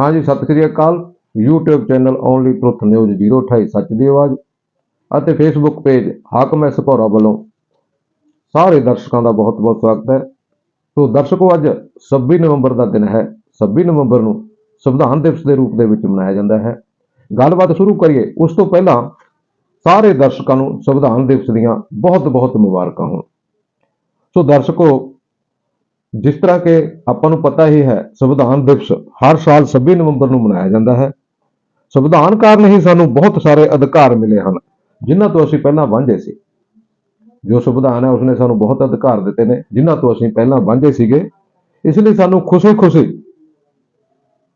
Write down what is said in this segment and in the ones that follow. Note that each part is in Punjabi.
ਹਾਂਜੀ, ਸਤਿ ਸ੍ਰੀ ਅਕਾਲ। YouTube channel only truth news 028 ਸੱਚ ਦੀ ਆਵਾਜ਼ ਅਤੇ Facebook page Hakam S Bhaura ਵੱਲੋਂ ਸਾਰੇ ਦਰਸ਼ਕਾਂ ਦਾ ਬਹੁਤ-ਬਹੁਤ ਸਵਾਗਤ ਹੈ। ਸੋ ਦਰਸ਼ਕੋ, ਅੱਜ 26 ਨਵੰਬਰ ਦਾ ਦਿਨ ਹੈ। 26 ਨਵੰਬਰ ਨੂੰ ਸੰਵਿਧਾਨ ਦਿਵਸ ਦੇ ਰੂਪ ਦੇ ਵਿੱਚ ਮਨਾਇਆ ਜਾਂਦਾ ਹੈ। ਗੱਲਬਾਤ ਸ਼ੁਰੂ ਕਰੀਏ। ਉਸ ਤੋਂ ਪਹਿਲਾਂ ਸਾਰੇ ਦਰਸ਼ਕਾਂ ਨੂੰ ਸੰਵਿਧਾਨ ਦਿਵਸ ਦੀਆਂ ਬਹੁਤ-ਬਹੁਤ ਮੁਬਾਰਕਾਂ ਹੋਣ। ਸੋ ਦਰਸ਼ਕੋ ਜਿਸ ਤਰ੍ਹਾਂ ਕਿ ਆਪਾਂ ਨੂੰ ਪਤਾ ਹੀ ਹੈ, ਸੰਵਿਧਾਨ ਦਿਵਸ ਹਰ ਸਾਲ 26 ਨਵੰਬਰ ਨੂੰ ਮਨਾਇਆ ਜਾਂਦਾ ਹੈ। ਸੰਵਿਧਾਨ ਕਾਰਨ ਹੀ ਸਾਨੂੰ ਬਹੁਤ ਸਾਰੇ ਅਧਿਕਾਰ ਮਿਲੇ ਹਨ, ਜਿਨ੍ਹਾਂ ਤੋਂ ਅਸੀਂ ਪਹਿਲਾਂ ਵਾਂਝੇ ਸੀ। ਜੋ ਸੰਵਿਧਾਨ ਹੈ, ਉਸਨੇ ਸਾਨੂੰ ਬਹੁਤ ਅਧਿਕਾਰ ਦਿੱਤੇ ਨੇ, ਜਿਨ੍ਹਾਂ ਤੋਂ ਅਸੀਂ ਪਹਿਲਾਂ ਵਾਂਝੇ ਸੀਗੇ। ਇਸ ਲਈ ਸਾਨੂੰ ਖੁਸ਼ੀ-ਖੁਸ਼ੀ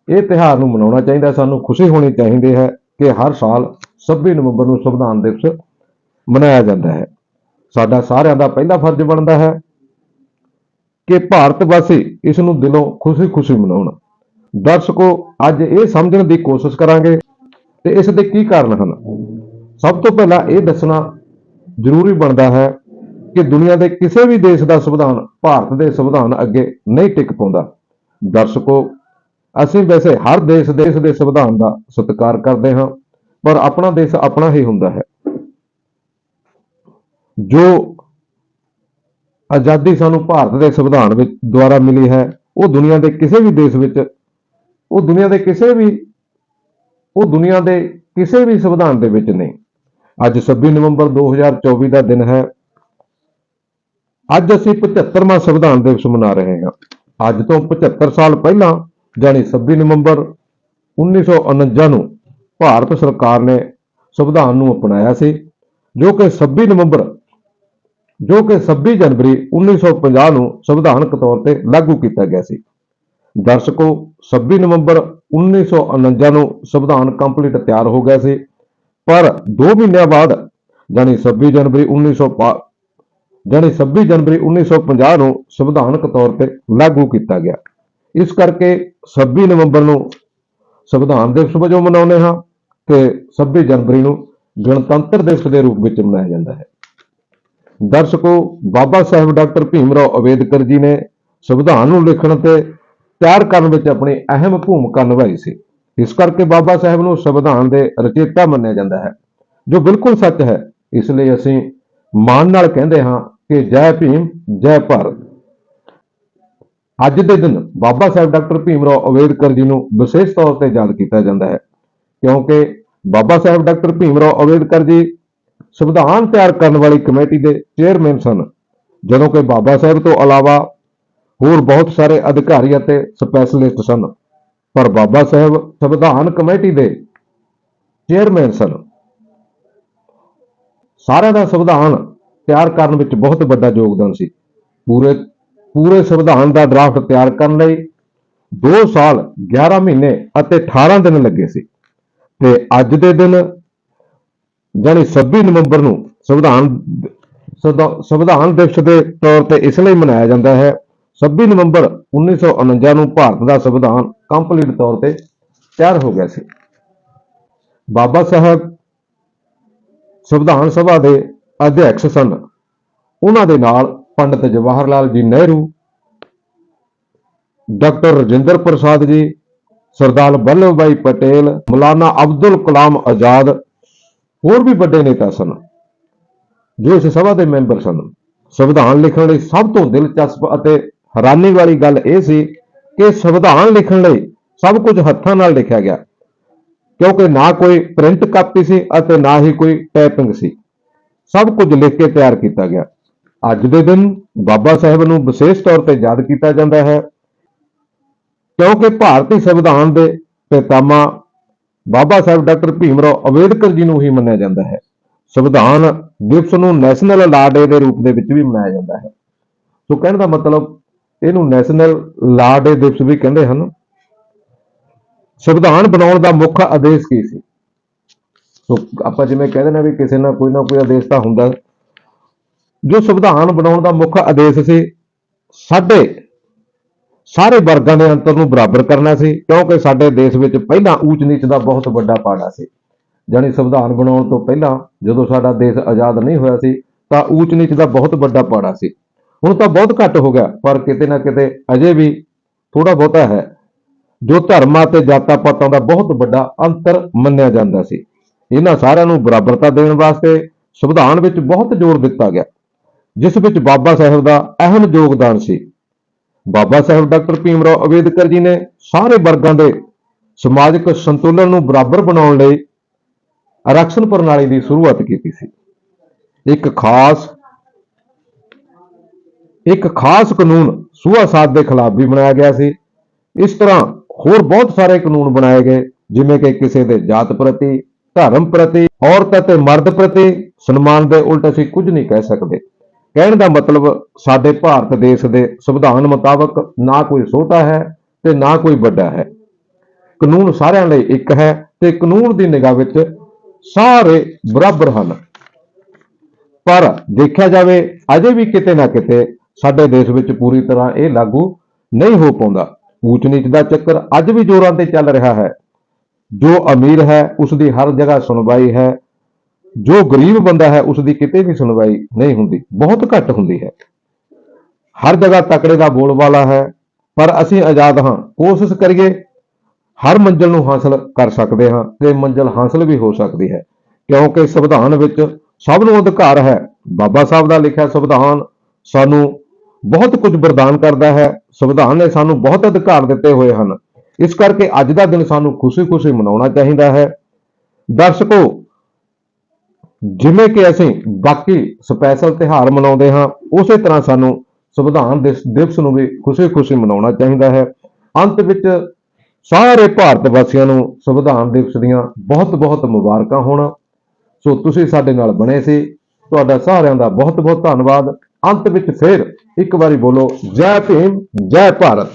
ਇਹ ਤਿਉਹਾਰ ਨੂੰ ਮਨਾਉਣਾ ਚਾਹੀਦਾ ਸਾਨੂੰ ਖੁਸ਼ੀ ਹੋਣੀ ਚਾਹੀਦੀ ਹੈ ਕਿ ਹਰ ਸਾਲ 26 ਨਵੰਬਰ ਨੂੰ ਸੰਵਿਧਾਨ ਦਿਵਸ ਮਨਾਇਆ ਜਾਂਦਾ ਹੈ। ਸਾਡਾ ਸਾਰਿਆਂ ਦਾ ਪਹਿਲਾ ਫਰਜ਼ ਬਣਦਾ ਹੈ ਕਿ ਭਾਰਤ ਵਾਸੀ ਇਸ ਨੂੰ ਦਿਲੋਂ ਖੁਸ਼ੀ-ਖੁਸ਼ੀ ਮਨਾਉਣ। ਦਰਸ਼ਕੋ, ਅੱਜ ਇਹ ਸਮਝਣ ਦੀ ਕੋਸ਼ਿਸ਼ ਕਰਾਂਗੇ ਤੇ ਇਸ ਦੇ ਕੀ ਕਾਰਨ ਹਨ। ਸਭ ਤੋਂ ਪਹਿਲਾਂ ਇਹ ਦੱਸਣਾ ਜ਼ਰੂਰੀ ਬਣਦਾ ਹੈ ਕਿ ਦੁਨੀਆ ਦੇ ਕਿਸੇ ਵੀ ਦੇਸ਼ ਦਾ ਸੰਵਿਧਾਨ ਭਾਰਤ ਦੇ ਸੰਵਿਧਾਨ ਅੱਗੇ ਨਹੀਂ ਟਿਕ ਪਾਉਂਦਾ। ਦਰਸ਼ਕੋ, ਅਸੀਂ ਵੈਸੇ ਹਰ ਦੇਸ਼ ਦੇ ਇਸ ਦੇ ਸੰਵਿਧਾਨ ਦਾ ਸਤਿਕਾਰ ਕਰਦੇ ਹਾਂ, ਪਰ ਆਪਣਾ ਦੇਸ਼ ਆਪਣਾ ਹੀ ਹੁੰਦਾ ਹੈ। ਜੋ ਆਜ਼ਾਦੀ ਸਾਨੂੰ ਭਾਰਤ ਦੇ ਸੰਵਿਧਾਨ ਵਿੱਚ ਦੁਆਰਾ ਮਿਲੀ ਹੈ। ਉਹ ਦੁਨੀਆ ਦੇ ਕਿਸੇ ਵੀ ਦੇਸ਼ ਵਿੱਚ, ਉਹ ਦੁਨੀਆ ਦੇ ਕਿਸੇ ਵੀ, ਉਹ ਦੁਨੀਆ ਦੇ ਕਿਸੇ ਵੀ ਸੰਵਿਧਾਨ ਦੇ ਵਿੱਚ ਨਹੀਂ। ਅੱਜ 26 ਨਵੰਬਰ 2024 ਦਾ ਦਿਨ ਹੈ। ਅੱਜ ਅਸੀਂ 75ਵਾਂ ਸੰਵਿਧਾਨ ਦਿਵਸ ਮਨਾ ਰਹੇ ਹਾਂ। ਅੱਜ ਤੋਂ 75 ਸਾਲ ਪਹਿਲਾਂ, ਜਾਣੀ 26 ਨਵੰਬਰ 1949 ਨੂੰ ਭਾਰਤ ਸਰਕਾਰ ਨੇ ਸੰਵਿਧਾਨ ਨੂੰ ਅਪਣਾਇਆ ਸੀ, ਜੋ ਕਿ 26 ਨਵੰਬਰ ਜੋ ਕਿ 26 ਜਨਵਰੀ 1950 ਨੂੰ ਸੰਵਿਧਾਨਕ ਤੌਰ ਤੇ ਲਾਗੂ ਕੀਤਾ ਗਿਆ ਸੀ। ਦਰਸ਼ਕੋ 26 ਨਵੰਬਰ 1949 ਨੂੰ ਸੰਵਿਧਾਨ ਕੰਪਲੀਟ ਤਿਆਰ ਹੋ ਗਿਆ ਸੀ, ਪਰ 2 ਮਹੀਨਿਆਂ ਬਾਅਦ ਜਾਣੀ 26 ਜਨਵਰੀ 1900 ਜਾਣੀ 26 ਜਨਵਰੀ 1950 ਨੂੰ ਸੰਵਿਧਾਨਕ ਤੌਰ ਤੇ ਲਾਗੂ ਕੀਤਾ ਗਿਆ। ਇਸ ਕਰਕੇ 26 ਨਵੰਬਰ ਨੂੰ ਸੰਵਿਧਾਨ ਦਿਵਸ ਵਜੋਂ ਮਨਾਉਂਦੇ ਹਾਂ ਤੇ 26 ਜਨਵਰੀ ਨੂੰ ਗਣਤੰਤਰ ਦਿਵਸ ਦੇ ਰੂਪ ਵਿੱਚ ਮਨਾਇਆ ਜਾਂਦਾ ਹੈ। ਦਰਸ਼ਕੋ, ਬਾਬਾ ਸਾਹਿਬ ਡਾਕਟਰ ਭੀਮ ਰਾਓ ਅੰਬੇਦਕਰ ਜੀ ਨੇ ਸੰਵਿਧਾਨ ਨੂੰ ਲਿਖਣ ਤੇ ਤਿਆਰ ਕਰਨ ਵਿੱਚ ਆਪਣੀ ਅਹਿਮ ਭੂਮਿਕਾ ਨਿਭਾਈ ਸੀ। ਇਸ ਕਰਕੇ ਬਾਬਾ ਸਾਹਿਬ ਨੂੰ ਸੰਵਿਧਾਨ ਦੇ ਰਚੇਤਾ ਮੰਨਿਆ ਜਾਂਦਾ ਹੈ, ਜੋ ਬਿਲਕੁਲ ਸੱਚ ਹੈ। ਇਸ ਲਈ ਅਸੀਂ ਮਾਣ ਨਾਲ ਕਹਿੰਦੇ ਹਾਂ ਕਿ ਜੈ ਭੀਮ, ਜੈ ਭਾਰਤ। ਅੱਜ ਦੇ ਦਿਨ ਬਾਬਾ ਸਾਹਿਬ ਡਾਕਟਰ ਭੀਮ ਰਾਓ ਅੰਬੇਦਕਰ ਜੀ ਨੂੰ ਵਿਸ਼ੇਸ਼ ਤੌਰ ਤੇ ਯਾਦ ਕੀਤਾ ਜਾਂਦਾ ਹੈ, ਕਿਉਂਕਿ ਬਾਬਾ ਸਾਹਿਬ ਡਾਕਟਰ ਭੀਮ ਰਾਓ ਅੰਬੇਦਕਰ ਜੀ ਸੰਵਿਧਾਨ ਤਿਆਰ ਕਰਨ ਵਾਲੀ ਕਮੇਟੀ ਦੇ ਚੇਅਰਮੈਨ ਸਨ। ਜਦੋਂ ਕਿ ਬਾਬਾ ਸਾਹਿਬ ਤੋਂ ਇਲਾਵਾ ਹੋਰ ਬਹੁਤ ਸਾਰੇ ਅਧਿਕਾਰੀ ਅਤੇ ਸਪੈਸ਼ਲਿਸਟ ਸਨ। ਪਰ ਬਾਬਾ ਸਾਹਿਬ ਸੰਵਿਧਾਨ ਕਮੇਟੀ ਦੇ ਚੇਅਰਮੈਨ ਸਨ। ਸਾਰਿਆਂ ਦਾ ਸੰਵਿਧਾਨ ਤਿਆਰ ਕਰਨ ਵਿੱਚ ਬਹੁਤ ਵੱਡਾ ਯੋਗਦਾਨ ਸੀ। ਪੂਰੇ ਪੂਰੇ ਸੰਵਿਧਾਨ ਦਾ ਡਰਾਫਟ ਤਿਆਰ ਕਰਨ ਲਈ 2 ਸਾਲ 11 ਮਹੀਨੇ ਅਤੇ 18 ਦਿਨ ਲੱਗੇ ਸੀ। ਤੇ ਅੱਜ ਦੇ ਦਿਨ ਜਾਣੀ 26 ਨਵੰਬਰ ਨੂੰ ਸੰਵਿਧਾਨ ਸੰਵਿਧਾਨ ਦਿਵਸ ਦੇ ਤੌਰ ਤੇ ਇਸ ਲਈ ਮਨਾਇਆ ਜਾਂਦਾ ਹੈ। 26 ਨਵੰਬਰ 1949 ਨੂੰ ਭਾਰਤ ਦਾ ਸੰਵਿਧਾਨ ਕੰਪਲੀਟ ਤੌਰ ਤੇ ਤਿਆਰ ਹੋ ਗਿਆ ਸੀ। ਬਾਬਾ ਸਾਹਿਬ ਸੰਵਿਧਾਨ ਸਭਾ ਦੇ ਅਧਿਆਕਸ਼ ਸਨ। ਉਹਨਾਂ ਦੇ ਨਾਲ ਪੰਡਿਤ ਜਵਾਹਰ ਲਾਲ ਜੀ ਨਹਿਰੂ, ਡਾਕਟਰ ਰਜਿੰਦਰ ਪ੍ਰਸਾਦ ਜੀ, ਸਰਦਾਰ ਵੱਲਭ ਭਾਈ ਪਟੇਲ, ਮੌਲਾਨਾ ਅਬਦੁਲ ਕਲਾਮ ਆਜ਼ਾਦ ਹੋਰ ਵੀ ਵੱਡੇ ਨੇਤਾ ਸਨ, ਜੋ ਇਸ ਸਭਾ ਦੇ ਮੈਂਬਰ ਸਨ। ਸੰਵਿਧਾਨ ਲਿਖਣ ਲਈ ਸਭ ਤੋਂ ਦਿਲਚਸਪ ਅਤੇ ਹੈਰਾਨੀ ਵਾਲੀ ਗੱਲ ਇਹ ਸੀ ਕਿ ਸੰਵਿਧਾਨ ਲਿਖਣ ਲਈ ਸਭ ਕੁਝ ਹੱਥਾਂ ਨਾਲ ਲਿਖਿਆ ਗਿਆ, ਕਿਉਂਕਿ ਨਾ ਕੋਈ ਪ੍ਰਿੰਟ ਕਾਪੀ ਸੀ ਅਤੇ ਨਾ ਹੀ ਕੋਈ ਟਾਈਪਿੰਗ ਸੀ। ਸਭ ਕੁਝ ਲਿਖ ਕੇ ਤਿਆਰ ਕੀਤਾ ਗਿਆ। ਅੱਜ ਦੇ ਦਿਨ ਬਾਬਾ ਸਾਹਿਬ ਨੂੰ ਵਿਸ਼ੇਸ਼ ਤੌਰ ਤੇ ਯਾਦ ਕੀਤਾ ਜਾਂਦਾ ਹੈ, ਕਿਉਂਕਿ ਭਾਰਤੀ ਸੰਵਿਧਾਨ ਦੇ ਪਿਤਾਮਾ ਬਾਬਾ ਸਾਹਿਬ ਡਾਕਟਰ ਭੀਮ ਰਾਓ ਅੰਬੇਦਕਰ ਜੀ ਨੂੰ ਹੀ ਮੰਨਿਆ ਜਾਂਦਾ ਹੈ। ਸੰਵਿਧਾਨ ਦਿਵਸ ਨੂੰ ਨੈਸ਼ਨਲ ਲਾ ਡੇ ਦੇ ਰੂਪ ਦੇ ਵਿੱਚ ਵੀ ਮਨਾਇਆ ਜਾਂਦਾ ਹੈ। ਸੋ ਕਹਿਣ ਦਾ ਮਤਲਬ, ਇਹਨੂੰ ਨੈਸ਼ਨਲ ਲਾ ਡੇ ਦਿਵਸ ਵੀ ਕਹਿੰਦੇ ਹਨ। ਸੰਵਿਧਾਨ ਬਣਾਉਣ ਦਾ ਮੁੱਖ ਆਦੇਸ਼ ਕੀ ਸੀ? ਸੋ ਆਪਾਂ ਜਿਵੇਂ ਕਹਿੰਦੇ ਨੇ ਵੀ ਕਿਸੇ ਨਾ ਕੋਈ ਨਾ ਕੋਈ ਆਦੇਸ਼ ਤਾਂ ਹੁੰਦਾ। ਜੋ ਸੰਵਿਧਾਨ ਬਣਾਉਣ ਦਾ ਮੁੱਖ ਆਦੇਸ਼ ਸੀ, ਸਾਡੇ ਸਾਰੇ ਵਰਗਾਂ ਦੇ ਅੰਤਰ ਨੂੰ ਬਰਾਬਰ ਕਰਨਾ ਸੀ, ਕਿਉਂਕਿ ਸਾਡੇ ਦੇਸ਼ ਵਿੱਚ ਪਹਿਲਾਂ ਊਚ ਨੀਚ ਦਾ ਬਹੁਤ ਵੱਡਾ ਪਾੜਾ ਸੀ। ਜਾਣੀ ਸੰਵਿਧਾਨ ਬਣਾਉਣ ਤੋਂ ਪਹਿਲਾਂ ਜਦੋਂ ਸਾਡਾ ਦੇਸ਼ ਆਜ਼ਾਦ ਨਹੀਂ ਹੋਇਆ ਸੀ, ਤਾਂ ਊਚ ਨੀਚ ਦਾ ਬਹੁਤ ਵੱਡਾ ਪਾੜਾ ਸੀ। ਹੁਣ ਤਾਂ ਬਹੁਤ ਘੱਟ ਹੋ ਗਿਆ, ਪਰ ਕਿਤੇ ਨਾ ਕਿਤੇ ਅਜੇ ਵੀ ਥੋੜਾ ਬਹੁਤਾ ਹੈ, ਜੋ ਧਰਮਾਂ ਤੇ ਜਾਤਾਂ ਪਾਤਾਂ ਦਾ ਬਹੁਤ ਵੱਡਾ ਅੰਤਰ ਮੰਨਿਆ ਜਾਂਦਾ ਸੀ। ਇਹਨਾਂ ਸਾਰਿਆਂ ਨੂੰ ਬਰਾਬਰਤਾ ਦੇਣ ਵਾਸਤੇ ਸੰਵਿਧਾਨ ਵਿੱਚ ਬਹੁਤ ਜ਼ੋਰ ਦਿੱਤਾ ਗਿਆ, ਜਿਸ ਵਿੱਚ ਬਾਬਾ ਸਾਹਿਬ ਦਾ ਅਹਿਮ ਯੋਗਦਾਨ ਸੀ। ਬਾਬਾ ਸਾਹਿਬ ਡਾਕਟਰ ਭੀਮ ਰਾਓ ਅੰਬੇਦਕਰ ਜੀ ਨੇ ਸਾਰੇ ਵਰਗਾਂ ਦੇ ਸਮਾਜਿਕ ਸੰਤੁਲਨ ਨੂੰ ਬਰਾਬਰ ਬਣਾਉਣ ਲਈ ਆਰਕਸ਼ਣ ਪ੍ਰਣਾਲੀ ਦੀ ਸ਼ੁਰੂਆਤ ਕੀਤੀ ਸੀ। ਇੱਕ ਖਾਸ ਇੱਕ ਖਾਸ ਕਾਨੂੰਨ ਸੂਆਸਾਦ ਦੇ ਖਿਲਾਫ ਵੀ ਬਣਾਇਆ ਗਿਆ ਸੀ। ਇਸ ਤਰ੍ਹਾਂ ਹੋਰ ਬਹੁਤ ਸਾਰੇ ਕਾਨੂੰਨ ਬਣਾਏ ਗਏ, ਜਿਵੇਂ ਕਿ ਕਿਸੇ ਦੇ ਜਾਤ ਪ੍ਰਤੀ, ਧਰਮ ਪ੍ਰਤੀ, ਔਰਤ ਅਤੇ ਮਰਦ ਪ੍ਰਤੀ ਸਨਮਾਨ ਦੇ ਉਲਟ ਅਸੀਂ ਕੁਝ ਨਹੀਂ ਕਹਿ ਸਕਦੇ। ਕਹਿਣ ਦਾ ਮਤਲਬ ਸਾਡੇ ਭਾਰਤ ਦੇਸ਼ ਦੇ ਸੰਵਿਧਾਨ ਮੁਤਾਬਕ ਨਾ ਕੋਈ ਛੋਟਾ ਹੈ ਤੇ ਨਾ ਕੋਈ ਵੱਡਾ ਹੈ। ਕਾਨੂੰਨ ਸਾਰਿਆਂ ਲਈ ਇੱਕ ਹੈ ਤੇ ਕਾਨੂੰਨ ਦੀ ਨਿਗਾਹ ਵਿੱਚ ਸਾਰੇ ਬਰਾਬਰ ਹਨ। ਪਰ ਦੇਖਿਆ ਜਾਵੇ, ਅਜੇ ਵੀ ਕਿਤੇ ਨਾ ਕਿਤੇ ਸਾਡੇ ਦੇਸ਼ ਵਿੱਚ ਪੂਰੀ ਤਰ੍ਹਾਂ ਇਹ ਲਾਗੂ ਨਹੀਂ ਹੋ ਪਾਉਂਦਾ। ਊਚ ਨੀਚ ਦਾ ਚੱਕਰ ਅੱਜ ਵੀ ਜ਼ੋਰਾਂ ਤੇ ਚੱਲ ਰਿਹਾ ਹੈ। ਜੋ ਅਮੀਰ ਹੈ ਉਸ ਦੀ ਹਰ ਜਗ੍ਹਾ ਸੁਣਵਾਈ ਹੈ ਜੋ ਗਰੀਬ ਬੰਦਾ ਹੈ ਉਸ ਦੀ ਕਿਤੇ ਵੀ ਸੁਣਵਾਈ ਨਹੀਂ ਹੁੰਦੀ। ਬਹੁਤ ਘੱਟ ਹੁੰਦੀ ਹੈ। ਹਰ ਜਗ੍ਹਾ ਤਕੜੇ ਦਾ ਬੋਲਬਾਲਾ ਹੈ, ਪਰ ਅਸੀਂ ਆਜ਼ਾਦ ਹਾਂ। ਕੋਸ਼ਿਸ਼ ਕਰੀਏ, ਹਰ ਮੰਜ਼ਲ ਨੂੰ ਹਾਸਲ ਕਰ ਸਕਦੇ ਹਾਂ ਤੇ ਮੰਜ਼ਲ ਹਾਸਲ ਵੀ ਹੋ ਸਕਦੀ ਹੈ। ਕਿਉਂਕਿ ਸੰਵਿਧਾਨ ਵਿੱਚ ਸਭ ਨੂੰ ਅਧਿਕਾਰ ਹੈ। ਬਾਬਾ ਸਾਹਿਬ ਦਾ ਲਿਖਿਆ ਸੰਵਿਧਾਨ ਸਾਨੂੰ ਬਹੁਤ ਕੁਝ ਵਰਦਾਨ ਕਰਦਾ ਹੈ। ਸੰਵਿਧਾਨ ਨੇ ਸਾਨੂੰ ਬਹੁਤ ਅਧਿਕਾਰ ਦਿੱਤੇ ਹੋਏ ਹਨ। ਇਸ ਕਰਕੇ ਅੱਜ ਦਾ ਦਿਨ ਸਾਨੂੰ ਖੁਸ਼ੀ-ਖੁਸ਼ੀ ਮਨਾਉਣਾ ਚਾਹੀਦਾ ਹੈ। ਦਰਸ਼ਕੋ ਜਿਵੇਂ ਕਿ ਅਸੀਂ ਬਾਕੀ ਸਪੈਸ਼ਲ ਤਿਉਹਾਰ ਮਨਾਉਂਦੇ ਹਾਂ, ਉਸੇ ਤਰ੍ਹਾਂ ਸਾਨੂੰ ਸੰਵਿਧਾਨ ਦਿਵਸ ਨੂੰ ਵੀ ਖੁਸ਼ੀ-ਖੁਸ਼ੀ ਮਨਾਉਣਾ ਚਾਹੀਦਾ ਹੈ। ਅੰਤ ਵਿੱਚ ਸਾਰੇ ਭਾਰਤ ਵਾਸੀਆਂ ਨੂੰ ਸੰਵਿਧਾਨ ਦਿਵਸ ਦੀਆਂ ਬਹੁਤ-ਬਹੁਤ ਮੁਬਾਰਕਾਂ ਹੋਣ। ਸੋ ਤੁਸੀਂ ਸਾਡੇ ਨਾਲ ਬਣੇ ਸੀ। ਤੁਹਾਡਾ ਸਾਰਿਆਂ ਦਾ ਬਹੁਤ-ਬਹੁਤ ਧੰਨਵਾਦ। ਅੰਤ ਵਿੱਚ ਫਿਰ ਇੱਕ ਵਾਰੀ ਬੋਲੋ, ਜੈ ਭੀਮ, ਜੈ ਭਾਰਤ।